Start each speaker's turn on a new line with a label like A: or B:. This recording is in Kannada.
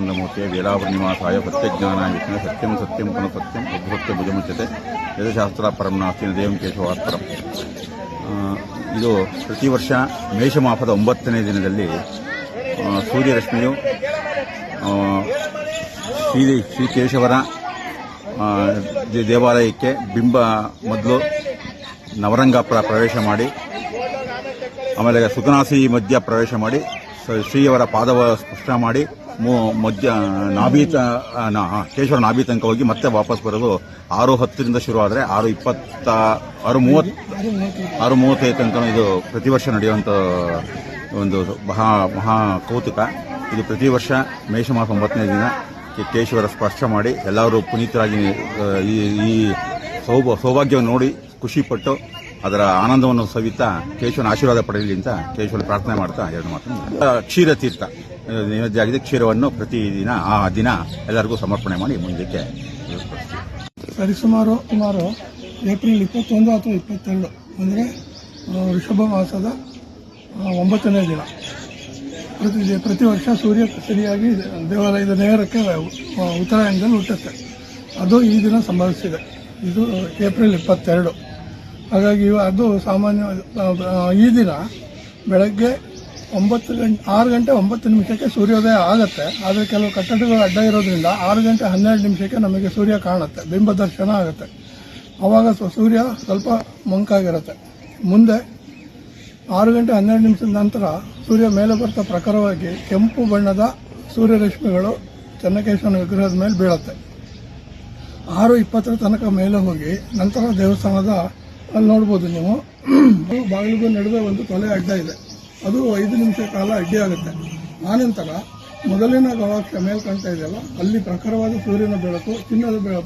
A: ಸಚ್ಚಿದಾನಂದಮೂರ್ತಿಯ ವೇಲಾವರ್ಣಿವಾಸಾಯ ಸತ್ಯಜ್ಞಾನ ವಿಷ್ಣು ಸತ್ಯಂ ಸತ್ಯಂ ಪುನಃ ಸತ್ಯಂ ಅದ್ಭುತ್ಯ ಭುಜಮುಚ್ಯತೆ. ವೇದಶಾಸ್ತ್ರ ಪರಂ ನಾಸ್ತಿ ದೇವಂ ಕೇಶವಾಸ್ಪರಂ ಆ, ಇದು ಪ್ರತಿ ವರ್ಷ ಮೇಷಮಾಪದ ಒಂಬತ್ತನೇ ದಿನದಲ್ಲಿ ಸೂರ್ಯರಶ್ಮಿಯು ಶ್ರೀ ಶ್ರೀ ಕೇಶವರ ಆ, ದೇವಾಲಯಕ್ಕೆ ಬಿಂಬ ಮೊದಲು ನವರಂಗ ಪ್ರವೇಶ ಮಾಡಿ ಆಮೇಲೆ ಸುಖನಾಸಿ ಮಧ್ಯ ಪ್ರವೇಶ ಮಾಡಿ ಶ್ರೀಯವರ ಪಾದವ ಸ್ಪರ್ಶ ಮಾಡಿ ಮಧ್ಯ, ನಾಭೀತ ಕೇಶವರ ನಾಭಿ ತನಕ ಹೋಗಿ ಮತ್ತೆ ವಾಪಸ್ ಬರೋದು ಆರು ಹತ್ತರಿಂದ ಶುರು ಆದರೆ ಆರು ಇಪ್ಪತ್ತ, ಆರು ಮೂವತ್ತು, ಆರು ಮೂವತ್ತೈದು ತನಕ ಇದು ಪ್ರತಿ ವರ್ಷ ನಡೆಯುವಂಥ ಒಂದು ಮಹಾ ಮಹಾ ಕೌತುಕ. ಇದು ಪ್ರತಿ ವರ್ಷ ಮೇಷಮಾಸ ಒಂಬತ್ತನೇ ದಿನ ಕೇಶವರ ಸ್ಪರ್ಶ ಮಾಡಿ ಎಲ್ಲರೂ ಪುನೀತರಾಗಿ ಈ ಈ ಸೌಭ, ಸೌಭಾಗ್ಯವನ್ನು ನೋಡಿ ಖುಷಿಪಟ್ಟು ಅದರ ಆನಂದವನ್ನು ಸವಿತಾ ಕೇಶವನ ಆಶೀರ್ವಾದ ಪಡೆಯಲಿ ಅಂತ ಕೇಶವನ ಪ್ರಾರ್ಥನೆ ಮಾಡ್ತಾ ಎರಡು ಮಾತು ಕ್ಷೀರತೀರ್ಥ. ನೈವೇದ್ಯ ಕ್ಷೀರವನ್ನು ಪ್ರತಿದಿನ ಆ ದಿನ ಎಲ್ಲರಿಗೂ ಸಮರ್ಪಣೆ ಮಾಡಿ ಮುಂದಕ್ಕೆ.
B: ಸರಿಸುಮಾರು ಸುಮಾರು ಏಪ್ರಿಲ್ ಇಪ್ಪತ್ತೊಂದು ಅಥವಾ ಇಪ್ಪತ್ತೆರಡು, ಅಂದರೆ ಋಷಭ ಮಾಸದ ಒಂಬತ್ತನೇ ದಿನ. ಪ್ರತಿ ಪ್ರತಿ ವರ್ಷ ಸೂರ್ಯ ಸರಿಯಾಗಿ ದೇವಾಲಯದ ನೇರಕ್ಕೆ ಉತ್ತರಾಯಣದಲ್ಲಿ ಹುಟ್ಟುತ್ತೆ. ಅದು ಈ ದಿನ ಸಂಭವಿಸಿದೆ. ಇದು ಏಪ್ರಿಲ್ ಇಪ್ಪತ್ತೆರಡು. ಹಾಗಾಗಿ ಅದು ಸಾಮಾನ್ಯ ಈ ದಿನ ಬೆಳಗ್ಗೆ ಒಂಬತ್ತು ಗಂಟೆ ಆರು ಗಂಟೆ ಒಂಬತ್ತು ನಿಮಿಷಕ್ಕೆ ಸೂರ್ಯೋದಯ ಆಗುತ್ತೆ. ಆದರೆ ಕೆಲವು ಕಟ್ಟಡಗಳು ಅಡ್ಡ ಇರೋದ್ರಿಂದ ಆರು ಗಂಟೆ ಹನ್ನೆರಡು ನಿಮಿಷಕ್ಕೆ ನಮಗೆ ಸೂರ್ಯ ಕಾಣುತ್ತೆ, ಬಿಂಬ ದರ್ಶನ ಆಗುತ್ತೆ. ಆವಾಗ ಸೂರ್ಯ ಸ್ವಲ್ಪ ಮಂಕಾಗಿರುತ್ತೆ. ಮುಂದೆ ಆರು ಗಂಟೆ ಹನ್ನೆರಡು ನಿಮಿಷದ ನಂತರ ಸೂರ್ಯ ಮೇಲೆ ಬರ್ತಾ ಪ್ರಖರವಾಗಿ ಕೆಂಪು ಬಣ್ಣದ ಸೂರ್ಯರಶ್ಮಿಗಳು ಚೆನ್ನಕೇಶವನ ವಿಗ್ರಹದ ಮೇಲೆ ಬೀಳುತ್ತೆ. ಆರು ಇಪ್ಪತ್ತರ ತನಕ ಮೇಲೆ ಹೋಗಿ ನಂತರ ದೇವಸ್ಥಾನದ ಅಲ್ಲಿ ನೋಡ್ಬೋದು ನೀವು. ಬಾಗಿಲಿಗೂ ನಡುವೆ ಒಂದು ತೊಲೆ ಅಡ್ಡ ಇದೆ. ಅದು ಐದು ನಿಮಿಷ ಕಾಲ ಅಡ್ಡಿ ಆಗುತ್ತೆ. ಆನಂತರ ಮೊದಲಿನ ಗವಾಕ್ಷ ಮೇಲ್ಕಾಣ್ತಾ ಇದೆಯಲ್ಲ, ಅಲ್ಲಿ ಪ್ರಖರವಾದ ಸೂರ್ಯನ ಬೆಳಕು, ಚಿನ್ನದ ಬಣ್ಣ